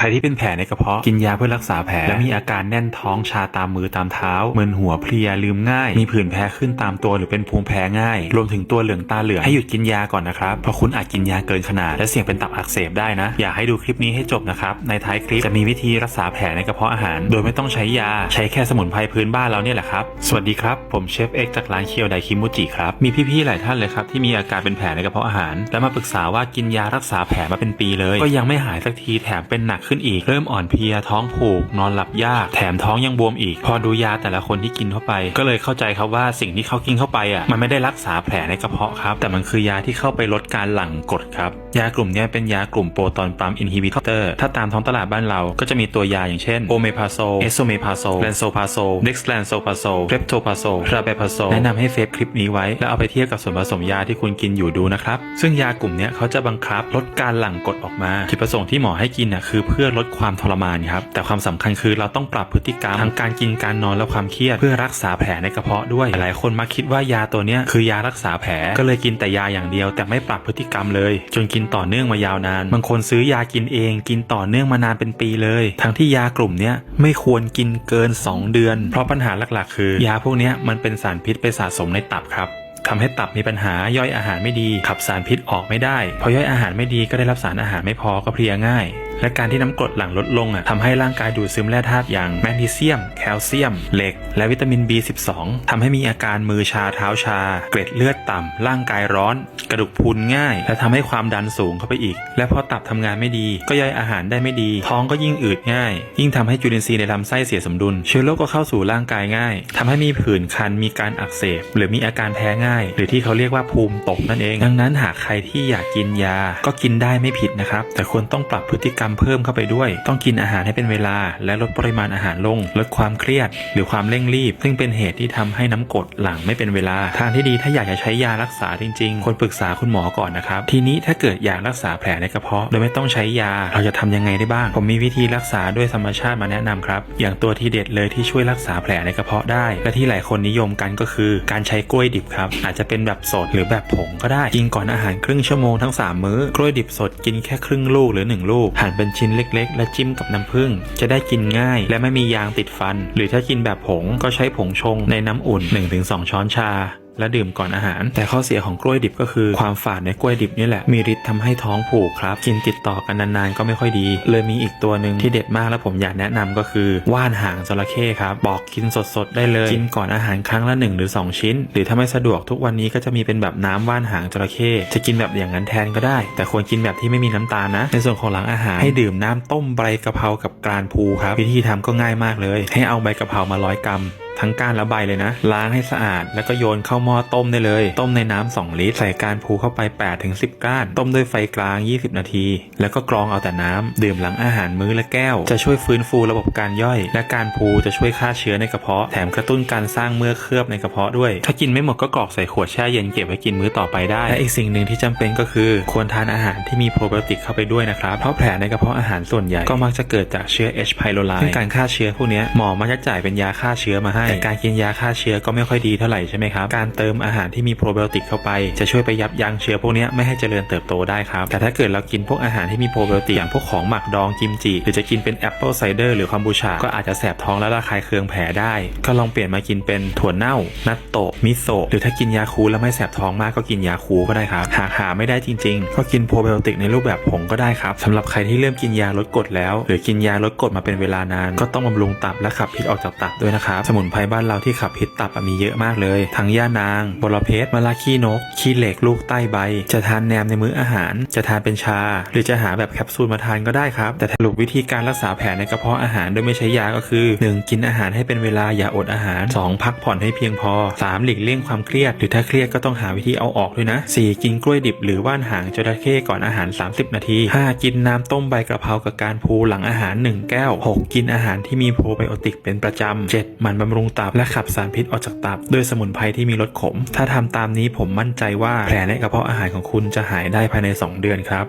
ใครที่เป็นแผลในกระเพาะกินยาเพื่อรักษาแผลและมีอาการแน่นท้องชาตามมือตามเท้ามึนหัวเพลียลืมง่าย มีผื่นแพ้ขึ้นตามตัวหรือเป็นภูมิแพ้ง่าย รวมถึงตัวเหลืองตาเหลืองให้หยุดกินยาก่อนนะครับเพราะคุณอาจกินยาเกินขนาด และเสี่ยงเป็นตับอักเสบได้นะ อยากให้ดูคลิปนี้ให้จบนะครับในท้ายคลิปจะมีวิธีรักษาแผลในกระเพาะอาหาร โดยไม่ต้องใช้ยาใช้แค่สมุนไพรพื้นบ้านเราเนี่ยแหละครับสวัสดีครับผมเชฟเอ็กจากร้านเคียวไดคิมูจิครับมีพี่ๆหลายท่านเลยครับที่มีอาการเป็นแผลในกระเพาะอาหาร และมาปรึกษาว่ากินยารักษาแผลมาเป็นปีเลย ก็ยังไม่หายสักทีแถมเป็นหนักขึ้นอีก เริ่มอ่อนเพลียท้องผูก นอนหลับยากแถมท้องยังบวมอีก พอดูยาแต่ละคนที่กินเข้าไป ก็เลยเข้าใจครับว่าสิ่งที่เขากินเข้าไปอะมันไม่ได้รักษาแผลในกระเพาะครับ แต่มันคือยาที่เข้าไปลดการหลั่งกรดครับยากลุ่มนี้เป็นยากลุ่มโปรตอนปั๊มอินฮิบิเตอร์ถ้าตามท้องตลาดบ้านเราก็จะมีตัวยาอย่างเช่นโอเมพาโซเอสโซเมพาโซแลนโซพาโซเด็กซ์แลนโซพาโซเรปโทพาโซราเบพาโซแนะนำให้เฟซคลิปนี้ไว้ แล้วเอาไปเทียบกับส่วนผสมยาที่คุณกินอยู่ดูนะครับซึ่งยากลุ่มนี้เขาจะบังคับลดการหลั่งกรดออกมาจุดประสงค์ที่หมอให้กินน่ะคือเพื่อื่อลดความทรมานครับแต่ความสำคัญคือเราต้องปรับพฤติกรรมทั้งการกินการนอนและความเครียด เพื่อรักษาแผลในกระเพาะด้วย หลายคนมักคิดว่ายาตัวนี้คือยารักษาแผลก็เลยกินแต่ยาอย่างเดียว แต่ไม่ปรับพฤติกรรมเลย จนกินต่อเนื่องมายาวนานบางคนซื้อยากินเอง กินต่อเนื่องมานานเป็นปีเลย ทั้งที่ยากลุ่มนี้ไม่ควรกินเกิน 2 เดือน เพราะปัญหาหลักๆ คือยาพวกนี้มันเป็นสารพิษไปสะสมในตับครับทำให้ตับมีปัญหาย่อยอาหารไม่ดี ขับสารพิษออกไม่ได้ พอย่อยอาหารไม่ดีก็ได้รับสารอาหารไม่พอก็เพลียง่าย และการที่น้ำกรดหลั่งลดลงอะทำให้ร่างกายดูดซึมแร่ธาตุอย่างแมกนีเซียม แคลเซียม เหล็ก และวิตามิน B12 ทำให้มีอาการมือชาเท้าชา เกล็ดเลือดต่ำร่างกายร้อน กระดูกพรุนง่าย และทำให้ความดันสูงเข้าไปอีก และพอตับทำงานไม่ดี ก็ย่อยอาหารได้ไม่ดี ท้องก็ยิ่งอืดง่าย ยิ่งทำให้จุลินทรีย์ในลำไส้เสียสมดุล เชื้อโรคก็เข้าสู่ร่างกายง่ายทำให้มีผื่นคันมีการอักเสบ หรือมีอาการแพ้ง่าย หรือที่เขาเรียกว่าภูมิตกนั่นเอง ดังนั้นหากใครที่อยากกินยาก็กินได้ไม่ผิดนะครับแต่ควรต้องปรับพฤติกรรมเพิ่มเข้าไปด้วย ต้องกินอาหารให้เป็นเวลา และลดปริมาณอาหารลง ลดความเครียด หรือความเร่งรีบ ซึ่งเป็นเหตุที่ทำให้น้ำกดหลังไม่เป็นเวลา ทางที่ดีถ้าอยากจะใช้ยารักษาจริง ๆควรปรึกษาคุณหมอก่อนนะครับ ทีนี้ถ้าเกิดอยากรักษาแผลในกระเพาะ โดยไม่ต้องใช้ยา เราจะทำยังไงได้บ้าง ผมมีวิธีรักษาด้วยธรรมชาติมาแนะนำครับ อย่างตัวที่เด็ดเลยที่ช่วยรักษาแผลในกระเพาะได้ และที่หลายคนนิยมกันก็คือ การใช้กล้วยดิบครับ อาจจะเป็นแบบสดหรือแบบผงก็ได้ กินก่อนอาหารครึ่งชั่วโมงทั้ง 3 มื้อ กล้วยดิบสดกินแค่ครึ่งลูกหรือ 1 ลูกหั่นเป็นชิ้นเล็กๆ และจิ้มกับน้ำผึ้งจะได้กินง่าย และไม่มียางติดฟัน หรือถ้ากินแบบผงก็ใช้ผงชงในน้ำอุ่น 1-2 ช้อนชา และดื่มก่อนอาหาร แต่ข้อเสียของกล้วยดิบก็คือ ความฝาดในกล้วยดิบนี่แหละมีฤทธิ์ทำให้ท้องผูกครับ กินติดต่อกันนานๆก็ไม่ค่อยดี เลยมีอีกตัวหนึ่งที่เด็ดมากและผมอยากแนะนำก็คือว่านหางจระเข้ครับบอกกินสดๆได้เลยกินก่อนอาหารครั้งละ 1 หรือ 2 ชิ้น หรือถ้าไม่สะดวกทุกวันนี้ก็จะมีเป็นแบบน้ำว่านหางจระเข้จะกินแบบอย่างนั้นแทนก็ได้ แต่ควรกินแบบที่ไม่มีน้ำตาลนะ ในส่วนของหลังอาหารให้ดื่มน้ำต้มใบกะเพรากับกรานพูครับวิธีทำก็ง่ายมากเลย ให้เอาใบกะเพรามาร้อยกรัม ทั้งก้านและใบเลยนะ ล้างให้สะอาด แล้วก็โยนเข้าหม้อต้มได้เลย ต้มในน้ำ2ลิตร ใส่การพูเข้าไป8-10 ก้าน ต้มด้วยไฟกลาง 20 นาที แล้วก็กรองเอาแต่น้ำดื่มหลังอาหารมื้อละแก้ว จะช่วยฟื้นฟูระบบการย่อย และการพูจะช่วยฆ่าเชื้อในกระเพาะ แถมกระตุ้นการสร้างเมือกเคลือบในกระเพาะด้วย ถ้ากินไม่หมดก็กรอกใส่ขวดแช่เย็นเก็บไว้กินมื้อต่อไปได้ และอีกสิ่งหนึ่งที่จำเป็นก็คือ ควรทานอาหารที่มีโปรไบโอติกเข้าไปด้วยนะครับ เพราะแผลในกระเพาะอาหารส่วนใหญ่ก็มักจะเกิดจากเชื้อ H. pylori ซึ่งการฆ่าเชื้อพวกนี้หมอมักจะจ่ายเป็นยาฆ่าเชื้อมาให้แต่การกินยาฆ่าเชื้อก็ไม่ค่อยดีเท่าไหร่ใช่ไหมครับ การเติมอาหารที่มีโปรไบโอติกเข้าไป จะช่วยไปยับยั้งเชื้อพวกนี้ไม่ให้เจริญเติบโตได้ครับ แต่ถ้าเกิดเรากินพวกอาหารที่มีโปรไบโอติกอย่างพวกของหมักดองกิมจิหรือจะกินเป็นแอปเปิลไซเดอร์หรือคอมบูชา ก็อาจจะแสบท้องและระคายเคืองแผลได้ ก็ลองเปลี่ยนมากินเป็นถั่วเน่า นัตโตะ มิโซะ หรือถ้ากินยาคูแล้วไม่แสบท้องมากก็กินยาคูก็ได้ครับ หากหาไม่ได้จริง ๆ ก็กินโปรไบโอติกในรูปแบบผงก็ได้ครับสำหรับใครที่เริ่มกินยาลดกรดแล้ว หรือกินยาลดกรดมาเป็นเวลานาน ก็ต้องบำรุงตับและขับพิษออกจากตับด้วยนะครับสมุนไพรบ้านเราที่ขับพิษตับมีเยอะมากเลย ทั้งย่านาง บรเพชรมะละขี้นก ขี้เหล็กลูกใต้ใบ จะทานแนมในมื้ออาหาร จะทานเป็นชา หรือจะหาแบบแคปซูลมาทานก็ได้ครับ แต่สรุปวิธีการรักษาแผลในกระเพาะอาหารโดยไม่ใช้ยาก็คือ 1. กินอาหารให้เป็นเวลาอย่าอดอาหาร 2. พักผ่อนให้เพียงพอ 3. หลีกเลี่ยงความเครียด หรือถ้าเครียดก็ต้องหาวิธีเอาออกด้วยนะ 4. กินกล้วยดิบหรือว่านหางจระเข้ก่อนอาหาร 30 นาที 5. กินน้ำต้มใบกระเพรากับการพูหลังอาหาร 1 แก้ว 6. กินอาหารที่มีโปรไบโอติกเป็นประจำ 7. หมันบำรุงตับและขับสารพิษออกจากตับด้วยสมุนไพรที่มีรสขม ถ้าทำตามนี้ผมมั่นใจว่าแผลในกระเพาะอาหารของคุณจะหายได้ภายใน 2 เดือนครับ